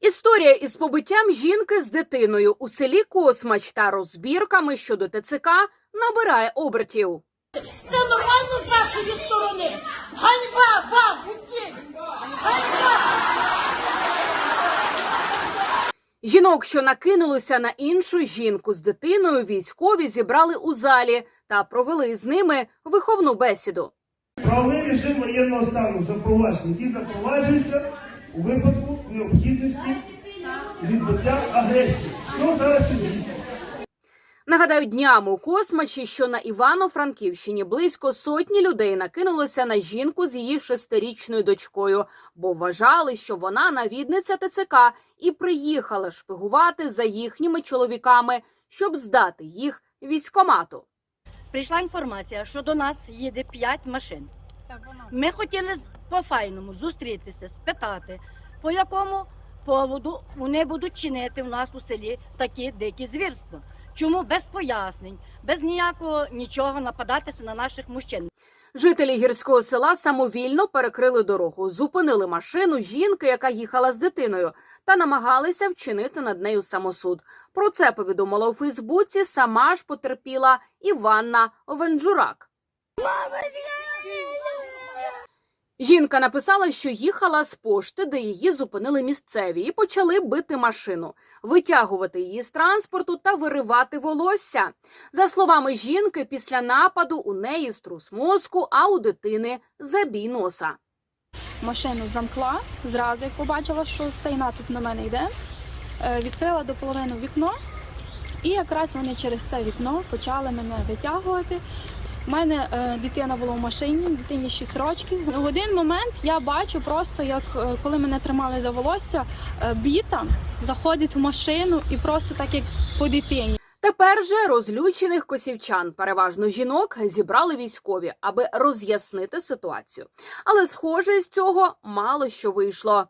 Історія із побиттям жінки з дитиною у селі Космач та розбірками щодо ТЦК набирає обертів. Це нормально з вашої сторони. Ганьба вам усім! Ганьба! Жінок, що накинулися на іншу жінку з дитиною, військові зібрали у залі та провели з ними виховну бесіду. Правовий режим воєнного стану запроваджений, який запроваджується у випадку необхідності відбиття агресії. Що зараз відбувається? Нагадаю, днями у Космачі, що на Івано-Франківщині близько сотні людей накинулося на жінку з її шестирічною дочкою, бо вважали, що вона навідниця ТЦК і приїхала шпигувати за їхніми чоловіками, щоб здати їх військомату. Прийшла інформація, що до нас їде 5 машин. Ми хотіли з- по-файному зустрітися, спитати, по якому поводу вони будуть чинити в нас у селі такі дикі звірства. Чому без пояснень, без ніякого нічого нападатися на наших мужчин? Жителі гірського села самовільно перекрили дорогу, зупинили машину жінки, яка їхала з дитиною, та намагалися вчинити над нею самосуд. Про це повідомила у Фейсбуці сама ж потерпіла Іванна Венджурак. Жінка написала, що їхала з пошти, де її зупинили місцеві, і почали бити машину, витягувати її з транспорту та виривати волосся. За словами жінки, після нападу у неї струс мозку, а у дитини забій носа. машину замкла зразу, як побачила, що цей натовп на мене йде. Е, Відкрила до половини вікно, і якраз вони через це вікно почали мене витягувати. У мене е, дитина була в машині, дитині 6 років. В один момент я бачу просто, як е, коли мене тримали за волосся, е, біта заходить в машину і просто так як по дитині. Тепер же розлючених косівчан, переважно жінок, зібрали військові, аби роз'яснити ситуацію. Але, схоже, з цього мало що вийшло.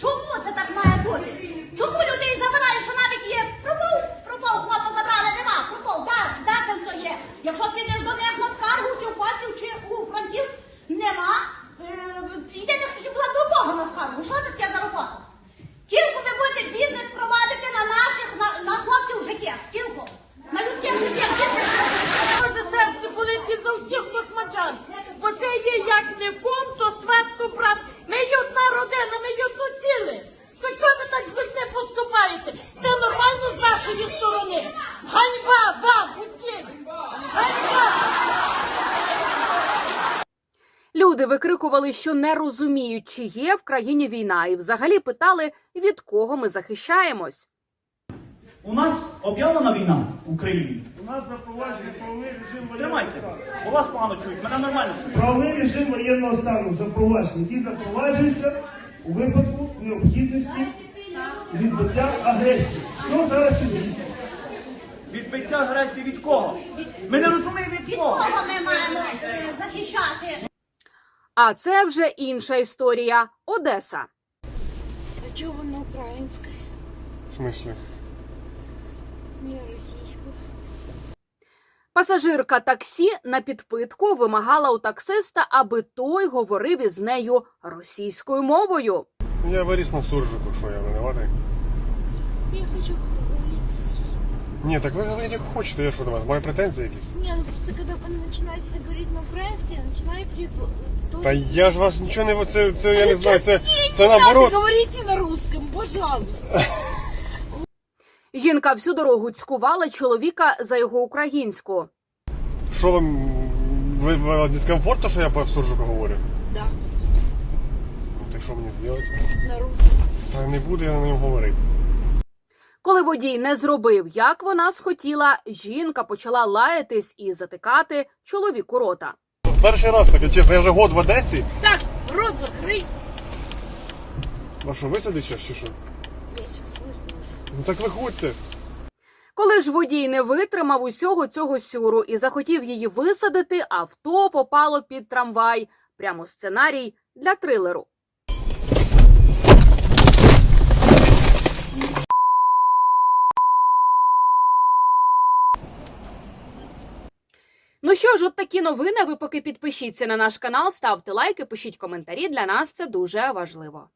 Чому це так має бути? Чому людей забирають, що навіть є пропов? Пропов, хлопа забрали, нема, пропов, да, да, це все є. Якщо підеш до них на скаргу, чи в Косів, чи у Франківськ, нема, е, йде не хотів була до Бога на скаргу. Що це таке за робота? Тільки ви будете бізнес провадити на наших, на, на хлопців життя, тільки, на людських життях, тільки. Може серце болить і за всіх космачан. Бо це є як не ком, то сват, то брат. Ми є одна родина, ми є одно ціле. То чого ви так з людьми поступаєте? Це нормально з вашої сторони. Ганьба вам усім! Ганьба! Люди викрикували, що не розуміють, чи є в країні війна, і взагалі питали, від кого ми захищаємось. У нас об'явлена війна в Україні. У нас запроваджений правовий режим воєнного Тримайте. стану. У вас погано чують, мене нормально чують. Правовий режим воєнного стану запроваджений, який запроваджується у випадку необхідності відбиття агресії. Що зараз відбувається? Відбиття агресії від кого? Ми не розуміємо від Від кого. кого ми маємо е, захищати? А це вже інша історія Одеса. А чого вона українська? В смысле? Не російська. Пасажирка таксі на підпитку вимагала у таксиста, аби той говорив із нею російською мовою. Я виріс на суржику, що я винуватий. Я хочу говорить. Ні, так ви говорите як хочете, я що до вас, маю претензії якісь? Не, ну просто когда вы начинаете говорить на украинском, я. Та я ж вас нічого не це, це я не знаю, це, це наоборот. говорите на русском, пожалуйста. Жінка всю дорогу цькувала чоловіка за його українську. Що вам ви, ви дискомфортно, що я по суржику говорю? Да, Ну так що мені зробити? на русском. Та не буду я на ньому говорити. Коли водій не зробив, як вона схотіла, жінка почала лаятись і затикати чоловіку рота. Перший раз таке, чесно, я вже год в Одесі. Так, рот закрой. А що, висадить щас чи що? Я сейчас выжду. Ну так виходьте. Коли ж водій не витримав усього цього сюру і захотів її висадити, авто попало під трамвай. Прямо сценарій для трилеру. Ну що ж, от такі новини. Ви поки підпишіться на наш канал, ставте лайки, пишіть коментарі. Для нас це дуже важливо.